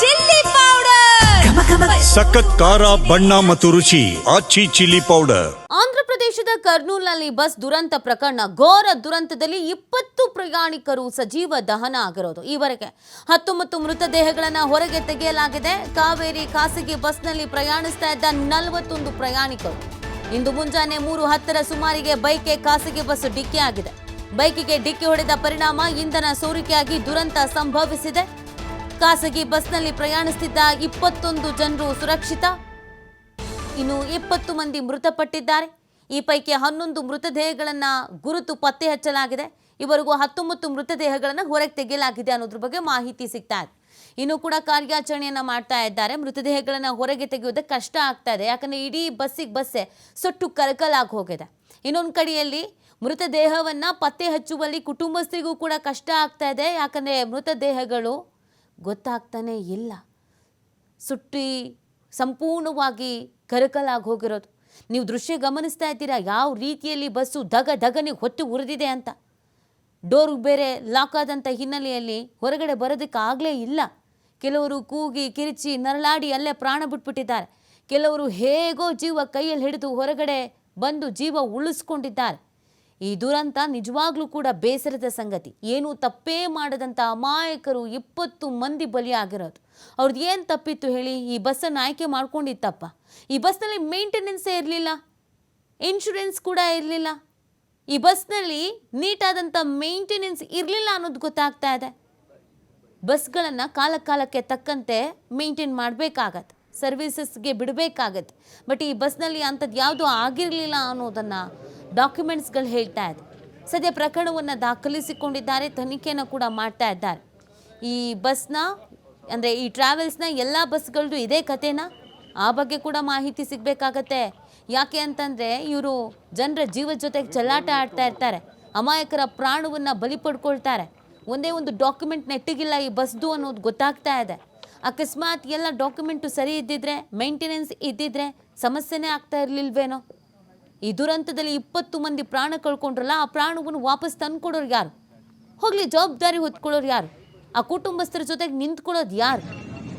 Chilli powder. ಸಖತ್ ಖಾರ ಬಣ್ಣ ಮತ್ತು ರುಚಿ ಆಚಿ ಚಿಲ್ಲಿ ಪೌಡರ್. ಆಂಧ್ರಪ್ರದೇಶದ ಕರ್ನೂಲ್ನಲ್ಲಿ ಬಸ್ ದುರಂತ ಪ್ರಕರಣ ಘೋರ ದುರಂತದಲ್ಲಿ ಇಪ್ಪತ್ತು ಪ್ರಯಾಣಿಕರು ಸಜೀವ ದಹನ ಆಗಿರೋದು ಈವರೆಗೆ. ಹತ್ತೊಂಬತ್ತು ಮೃತದೇಹಗಳನ್ನು ಹೊರಗೆ ತೆಗೆಯಲಾಗಿದೆ. ಕಾವೇರಿ ಖಾಸಗಿ ಬಸ್ನಲ್ಲಿ ಪ್ರಯಾಣಿಸ್ತಾ ಇದ್ದ ನಲವತ್ತೊಂದು ಪ್ರಯಾಣಿಕರು. ಇಂದು ಮುಂಜಾನೆ ಮೂರು ಹತ್ತರ ಸುಮಾರಿಗೆ ಬೈಕ್ಗೆ ಖಾಸಗಿ ಬಸ್ ಡಿಕ್ಕಿ ಆಗಿದೆ ಬೈಕಿಗೆ ಡಿಕ್ಕಿ ಹೊಡೆದ ಪರಿಣಾಮ ಇಂಧನ ಸೋರಿಕೆಯಾಗಿ ದುರಂತ ಸಂಭವಿಸಿದೆ. ಖಾಸಗಿ ಬಸ್ನಲ್ಲಿ ಪ್ರಯಾಣಿಸುತ್ತಿದ್ದ ಇಪ್ಪತ್ತೊಂದು ಜನರು ಸುರಕ್ಷಿತ. ಇನ್ನು ಇಪ್ಪತ್ತು ಮಂದಿ ಮೃತಪಟ್ಟಿದ್ದಾರೆ. ಈ ಪೈಕಿ ಹನ್ನೊಂದು ಮೃತದೇಹಗಳನ್ನು ಗುರುತು ಪತ್ತೆ ಹಚ್ಚಲಾಗಿದೆ. ಇವರಿಗೂ ಹತ್ತೊಂಬತ್ತು ಮೃತದೇಹಗಳನ್ನು ಹೊರಗೆ ತೆಗೆಯಲಾಗಿದೆ ಅನ್ನೋದ್ರ ಬಗ್ಗೆ ಮಾಹಿತಿ ಸಿಗ್ತಾ ಇದೆ. ಇನ್ನು ಕೂಡ ಕಾರ್ಯಾಚರಣೆಯನ್ನು ಮಾಡ್ತಾ ಇದ್ದಾರೆ. ಮೃತದೇಹಗಳನ್ನು ಹೊರಗೆ ತೆಗೆಯೋದಕ್ಕೆ ಕಷ್ಟ ಆಗ್ತಾ ಇದೆ. ಯಾಕಂದ್ರೆ ಇಡೀ ಬಸ್ಸಿಗೆ ಬಸ್ಸೆ ಸೊಟ್ಟು ಕರಕಲಾಗಿ ಹೋಗಿದೆ. ಇನ್ನೊಂದು ಕಡೆಯಲ್ಲಿ ಮೃತದೇಹವನ್ನ ಪತ್ತೆ ಹಚ್ಚುವಲ್ಲಿ ಕುಟುಂಬಸ್ಥರಿಗೂ ಕೂಡ ಕಷ್ಟ ಆಗ್ತಾ ಇದೆ. ಯಾಕಂದ್ರೆ ಮೃತದೇಹಗಳು ಗೊತ್ತಾಗ್ತಾನೆ ಇಲ್ಲ. ಸುಟ್ಟಿ ಸಂಪೂರ್ಣವಾಗಿ ಕರಕಲಾಗಿ ಹೋಗಿರೋದು. ನೀವು ದೃಶ್ಯ ಗಮನಿಸ್ತಾ ಇದ್ದೀರಾ? ಯಾವ ರೀತಿಯಲ್ಲಿ ಬಸ್ಸು ಧಗ ಧಗನೆ ಹೊತ್ತು ಉರಿದಿದೆ ಅಂತ? ಡೋರ್ ಬೇರೆ ಲಾಕ್ ಆದಂಥ ಹಿನ್ನೆಲೆಯಲ್ಲಿ ಹೊರಗಡೆ ಬರೋದಕ್ಕಾಗಲೇ ಇಲ್ಲ. ಕೆಲವರು ಕೂಗಿ, ಕಿರಿಚಿ, ನರಳಾಡಿ ಅಲ್ಲೇ ಪ್ರಾಣ ಬಿಟ್ಬಿಟ್ಟಿದ್ದಾರೆ. ಕೆಲವರು ಹೇಗೋ ಜೀವ ಕೈಯಲ್ಲಿ ಹಿಡಿದು ಹೊರಗಡೆ ಬಂದು ಜೀವ ಉಳಿಸ್ಕೊಂಡಿದ್ದಾರೆ. ಈ ದುರಂತ ನಿಜವಾಗ್ಲೂ ಕೂಡ ಬೇಸರದ ಸಂಗತಿ. ಏನೂ ತಪ್ಪೇ ಮಾಡದಂಥ ಅಮಾಯಕರು ಇಪ್ಪತ್ತು ಮಂದಿ ಬಲಿಯಾಗಿರೋದು. ಅವ್ರದ್ದು ಏನು ತಪ್ಪಿತ್ತು ಹೇಳಿ? ಈ ಬಸ್ಸನ್ನು ಆಯ್ಕೆ ಮಾಡ್ಕೊಂಡಿತ್ತಪ್ಪ ಈ ಬಸ್ನಲ್ಲಿ ಮೇಂಟೆನೆನ್ಸೇ ಇರಲಿಲ್ಲ. ಇನ್ಶೂರೆನ್ಸ್ ಕೂಡ ಇರಲಿಲ್ಲ. ಈ ಬಸ್ನಲ್ಲಿ ನೀಟಾದಂಥ ಮೇಂಟೆನೆನ್ಸ್ ಇರಲಿಲ್ಲ ಅನ್ನೋದು ಗೊತ್ತಾಗ್ತಾ ಇದೆ. ಬಸ್ಗಳನ್ನು ಕಾಲ ಕಾಲಕ್ಕೆ ತಕ್ಕಂತೆ ಮೇಂಟೈನ್ ಮಾಡಬೇಕಾಗತ್ತೆ. ಸರ್ವಿಸಸ್ಗೆ ಬಿಡಬೇಕಾಗತ್ತೆ. ಬಟ್ ಈ ಬಸ್ನಲ್ಲಿ ಅಂಥದ್ದು ಯಾವುದೂ ಆಗಿರಲಿಲ್ಲ ಅನ್ನೋದನ್ನು ಡಾಕ್ಯುಮೆಂಟ್ಸ್ಗಳು ಹೇಳ್ತಾ ಇದೆ. ಸದ್ಯ ಪ್ರಕರಣವನ್ನು ದಾಖಲಿಸಿಕೊಂಡಿದ್ದಾರೆ, ತನಿಖೆಯನ್ನು ಕೂಡ ಮಾಡ್ತಾ ಇದ್ದಾರೆ. ಈ ಬಸ್ನ, ಅಂದರೆ ಈ ಟ್ರಾವೆಲ್ಸ್ನ ಎಲ್ಲ ಬಸ್ಗಳದ್ದು ಇದೇ ಕಥೆನಾ? ಆ ಬಗ್ಗೆ ಕೂಡ ಮಾಹಿತಿ ಸಿಗಬೇಕಾಗತ್ತೆ. ಯಾಕೆ ಅಂತಂದರೆ, ಇವರು ಜನರ ಜೀವದ ಜೊತೆಗೆ ಚಲ್ಲಾಟ ಆಡ್ತಾ ಇರ್ತಾರೆ. ಅಮಾಯಕರ ಪ್ರಾಣವನ್ನು ಬಲಿ ಪಡ್ಕೊಳ್ತಾರೆ. ಒಂದೇ ಒಂದು ಡಾಕ್ಯುಮೆಂಟ್ ನೆಟ್ಟಿಗಿಲ್ಲ ಈ ಬಸ್ದು ಅನ್ನೋದು ಗೊತ್ತಾಗ್ತಾ ಇದೆ. ಅಕಸ್ಮಾತ್ ಎಲ್ಲ ಡಾಕ್ಯುಮೆಂಟು ಸರಿ ಇದ್ದಿದ್ರೆ, ಮೇಂಟೆನೆನ್ಸ್ ಇದ್ದಿದ್ರೆ ಸಮಸ್ಯೆನೇ ಆಗ್ತಾ ಇರಲಿಲ್ವೇನೋ? ಈ ದುರಂತದಲ್ಲಿ ಇಪ್ಪತ್ತು ಮಂದಿ ಪ್ರಾಣ ಕಳ್ಕೊಂಡ್ರಲ್ಲ, ಆ ಪ್ರಾಣವನ್ನು ವಾಪಸ್ ತಂದ್ಕೊಡೋರು ಯಾರು? ಹೋಗ್ಲಿ, ಜವಾಬ್ದಾರಿ ಹೊತ್ಕೊಳ್ಳೋರು ಯಾರು? ಆ ಕುಟುಂಬಸ್ಥರ ಜೊತೆಗೆ ನಿಂತ್ಕೊಳ್ಳೋದು ಯಾರು?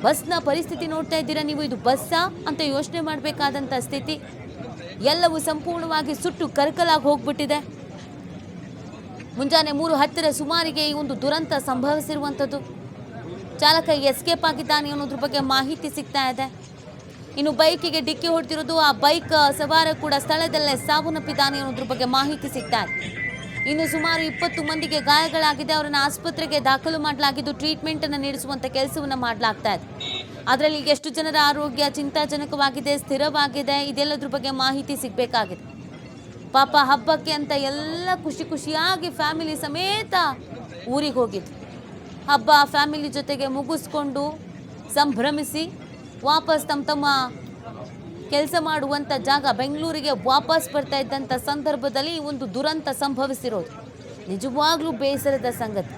ಬಸ್ನ ಪರಿಸ್ಥಿತಿ ನೋಡ್ತಾ ಇದ್ದೀರಾ ನೀವು? ಇದು ಬಸ್ಸಾ ಅಂತ ಯೋಚನೆ ಮಾಡಬೇಕಾದಂಥ ಸ್ಥಿತಿ? ಎಲ್ಲವೂ ಸಂಪೂರ್ಣವಾಗಿ ಸುಟ್ಟು ಕರಕಲಾಗಿ ಹೋಗ್ಬಿಟ್ಟಿದೆ. ಮುಂಜಾನೆ ಮೂರು ಹತ್ತಿರ ಸುಮಾರಿಗೆ ಈ ಒಂದು ದುರಂತ ಸಂಭವಿಸಿರುವಂಥದ್ದು. ಚಾಲಕ ಎಸ್ಕೇಪ್ ಆಗಿದ್ದಾನೆ ಅನ್ನೋದ್ರ ಬಗ್ಗೆ ಮಾಹಿತಿ ಸಿಗ್ತಾ ಇದೆ. ಇನ್ನು ಬೈಕಿಗೆ ಡಿಕ್ಕಿ ಹೊಡೆದಿರುವುದು ಆ ಬೈಕ್ ಸವಾರ ಕೂಡ ಸ್ಥಳದಲ್ಲೇ ಸಾವನ್ನಪ್ಪಿದ್ದಾನೆ ಅನ್ನೋದ್ರ ಬಗ್ಗೆ ಮಾಹಿತಿ ಸಿಗ್ತಾ ಇನ್ನು ಸುಮಾರು ಇಪ್ಪತ್ತು ಮಂದಿಗೆ ಗಾಯಗಳಾಗಿದೆ ಅವರನ್ನು ಆಸ್ಪತ್ರೆಗೆ ದಾಖಲು ಮಾಡಲಾಗಿದ್ದು ಟ್ರೀಟ್ಮೆಂಟ್ ಅನ್ನು ನೀಡಿಸುವಂತ ಕೆಲಸವನ್ನು ಮಾಡಲಾಗ್ತಾ ಇದೆ ಅದರಲ್ಲಿ ಎಷ್ಟು ಜನರ ಆರೋಗ್ಯ ಚಿಂತಾಜನಕವಾಗಿದೆ, ಸ್ಥಿರವಾಗಿದೆ, ಇದೆಲ್ಲದ್ರ ಬಗ್ಗೆ ಮಾಹಿತಿ ಸಿಗಬೇಕಾಗಿದೆ. ಪಾಪ ಹಬ್ಬಕ್ಕೆ ಅಂತ ಎಲ್ಲ ಖುಷಿ ಖುಷಿಯಾಗಿ ಫ್ಯಾಮಿಲಿ ಸಮೇತ ಊರಿಗೆ ಹೋಗಿದ್ರು. ಹಬ್ಬ ಫ್ಯಾಮಿಲಿ ಜೊತೆಗೆ ಮುಗಿಸ್ಕೊಂಡು ಸಂಭ್ರಮಿಸಿ ವಾಪಸ್ ತಮ್ಮ ತಮ್ಮ ಕೆಲಸ ಮಾಡುವಂಥ ಜಾಗ ಬೆಂಗಳೂರಿಗೆ ವಾಪಸ್ ಬರ್ತಾ ಇದ್ದಂಥ ಸಂದರ್ಭದಲ್ಲಿ ಒಂದು ದುರಂತ ಸಂಭವಿಸಿರೋದು. ನಿಜವಾಗ್ಲೂ ಬೇಸರದ ಸಂಗತಿ.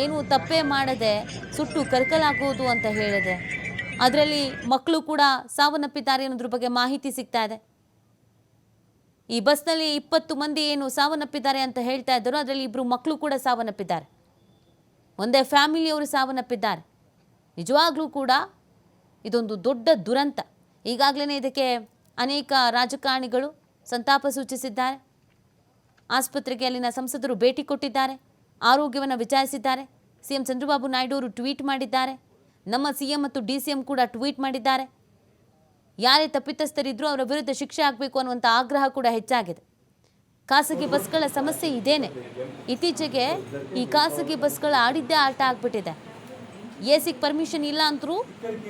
ಏನೂ ತಪ್ಪೇ ಮಾಡದೆ ಸುಟ್ಟು ಕರ್ಕಲಾಗುವುದು ಅಂತ ಹೇಳಿದೆ. ಅದರಲ್ಲಿ ಮಕ್ಕಳು ಕೂಡ ಸಾವನ್ನಪ್ಪಿದ್ದಾರೆ ಅನ್ನೋದ್ರ ಬಗ್ಗೆ ಮಾಹಿತಿ ಸಿಗ್ತಾ ಇದೆ. ಈ ಬಸ್ನಲ್ಲಿ ಇಪ್ಪತ್ತು ಮಂದಿ ಏನು ಸಾವನ್ನಪ್ಪಿದ್ದಾರೆ ಅಂತ ಹೇಳ್ತಾ ಇದ್ದರು ಅದರಲ್ಲಿ ಇಬ್ಬರು ಮಕ್ಕಳು ಕೂಡ ಸಾವನ್ನಪ್ಪಿದ್ದಾರೆ. ಒಂದೇ ಫ್ಯಾಮಿಲಿಯವರು ಸಾವನ್ನಪ್ಪಿದ್ದಾರೆ. ನಿಜವಾಗ್ಲೂ ಕೂಡ ಇದೊಂದು ದೊಡ್ಡ ದುರಂತ. ಈಗಾಗಲೇ ಇದಕ್ಕೆ ಅನೇಕ ರಾಜಕಾರಣಿಗಳು ಸಂತಾಪ ಸೂಚಿಸಿದ್ದಾರೆ. ಆಸ್ಪತ್ರೆಗೆ ಅಲ್ಲಿನ ಸಂಸದರು ಭೇಟಿ ಕೊಟ್ಟಿದ್ದಾರೆ. ಆರೋಗ್ಯವನ್ನು ವಿಚಾರಿಸಿದ್ದಾರೆ. ಸಿ ಎಂ ಚಂದ್ರಬಾಬು ನಾಯ್ಡು ಅವರು ಟ್ವೀಟ್ ಮಾಡಿದ್ದಾರೆ. ನಮ್ಮ ಸಿ ಎಂ ಮತ್ತು ಡಿ ಸಿ ಎಂ ಕೂಡ ಟ್ವೀಟ್ ಮಾಡಿದ್ದಾರೆ. ಯಾರೇ ತಪ್ಪಿತಸ್ಥರಿದ್ರೂ ಅವರ ವಿರುದ್ಧ ಶಿಕ್ಷೆ ಆಗಬೇಕು ಅನ್ನುವಂಥ ಆಗ್ರಹ ಕೂಡ ಹೆಚ್ಚಾಗಿದೆ. ಖಾಸಗಿ ಬಸ್ಗಳ ಸಮಸ್ಯೆ ಇದೇನೆ. ಇತ್ತೀಚೆಗೆ ಈ ಖಾಸಗಿ ಬಸ್ಗಳ ಆಡಿದ್ದೇ ಆಟ ಆಗ್ಬಿಟ್ಟಿದೆ. ಎ ಸಿಗೆ ಪರ್ಮಿಷನ್ ಇಲ್ಲ ಅಂತರೂ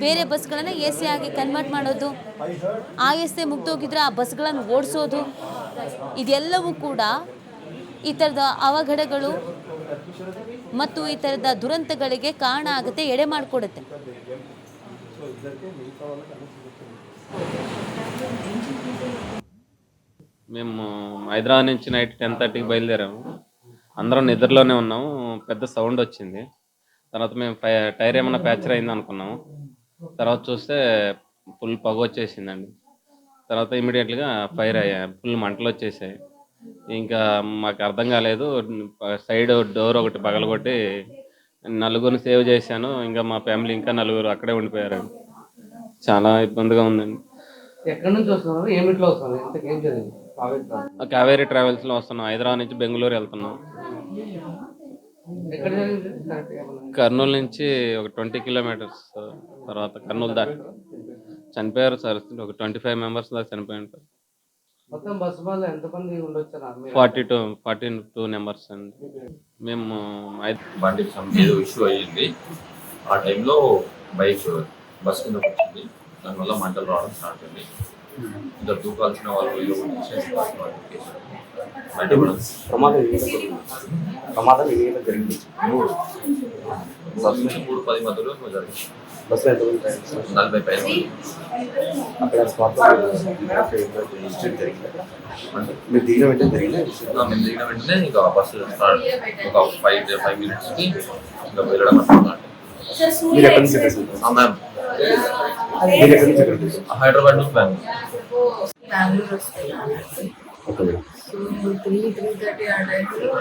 ಬೇರೆ ಬಸ್ಗಳನ್ನು ಎ ಸಿ ಆಗಿ ಕನ್ವರ್ಟ್ ಮಾಡೋದು ಆ ಎಸ್ ಎ ಮುಗ್ದೋಗಿದ್ರೆ ಆ ಬಸ್ಗಳನ್ನು ಓಡಿಸೋದು ಇದೆಲ್ಲವೂ ಕೂಡ ಈ ಥರದ ಅವಘಡಗಳು ಮತ್ತು ಈ ಥರದ ದುರಂತಗಳಿಗೆ ಕಾರಣ ಆಗುತ್ತೆ ಎಡೆ ಮಾಡಿಕೊಡುತ್ತೆ మేము హైదరాబాద్ నుంచి నైట్ టెన్ థర్టీకి బయలుదేరాము అందరం నిద్రలోనే ఉన్నాము పెద్ద సౌండ్ వచ్చింది తర్వాత మేము టైర్ ఏమైనా ప్యాచర్ అయింది అనుకున్నాము. తర్వాత చూస్తే ఫుల్ పొగ వచ్చేసిందండి. తర్వాత ఇమీడియట్గా ఫైర్ అయ్యా ఫుల్ మంటలు వచ్చేసాయి. ఇంకా మాకు అర్థం కాలేదు. సైడ్ డోర్ ఒకటి పగలగొట్టి నలుగురిని సేవ్ చేశాను. ఇంకా మా ఫ్యామిలీ ఇంకా నలుగురు అక్కడే ఉండిపోయారు. చాలా ఇబ్బందిగా ఉందండి. ఎక్కడి నుంచి వస్తున్నారు? ఏమిట్లో వస్తున్నారు? కావేరి ట్రావెల్స్లో వస్తున్నాం. హైదరాబాద్ నుంచి బెంగళూరు వెళ్తున్నాం. కర్నూలు నుంచి ఒక ట్వంటీ కిలోమీటర్స్ తర్వాత కర్నూలు దాటి చనిపోయారు సార్. ఒక ట్వంటీ ఫైవ్ మెంబర్స్ దాకా చనిపోయి ఉంటారు మొత్తం బస్సు ఎంతమంది forty two forty two numbers అండి. మేము some ఏదో ఇష్యూ అయ్యింది. ఆ టైంలో బైక్ బస్ కింద వచ్చింది. దానివల్ల మంటలు రావడం స్టార్ట్ అయింది. ఇంకా దూకాల్సిన వాళ్ళు వీళ్ళు ప్రమాదం ప్రమాదం ఏదైనా జరిగింది? మూడు. బస్సు మూడు పది మధ్యలో జరిగింది. బస్సు ఎంత నలభై పైన అక్కడ స్పాట్లో జరిగింది? మీరు దిగిన వెంటనే జరిగింది మేము దిగిన వెంటనే ఇంకా బస్సు స్టార్ట్ ఒక ఫైవ్ ఫైవ్ మినిట్స్కి ఇంకా వెళ్ళడం అనుకుంటున్నాను మీరు ఎక్కడి నుంచి మ్యామ్ హైదరాబాద్ నుంచి Bengaluru okay. Three three thirty ఆ టైంలో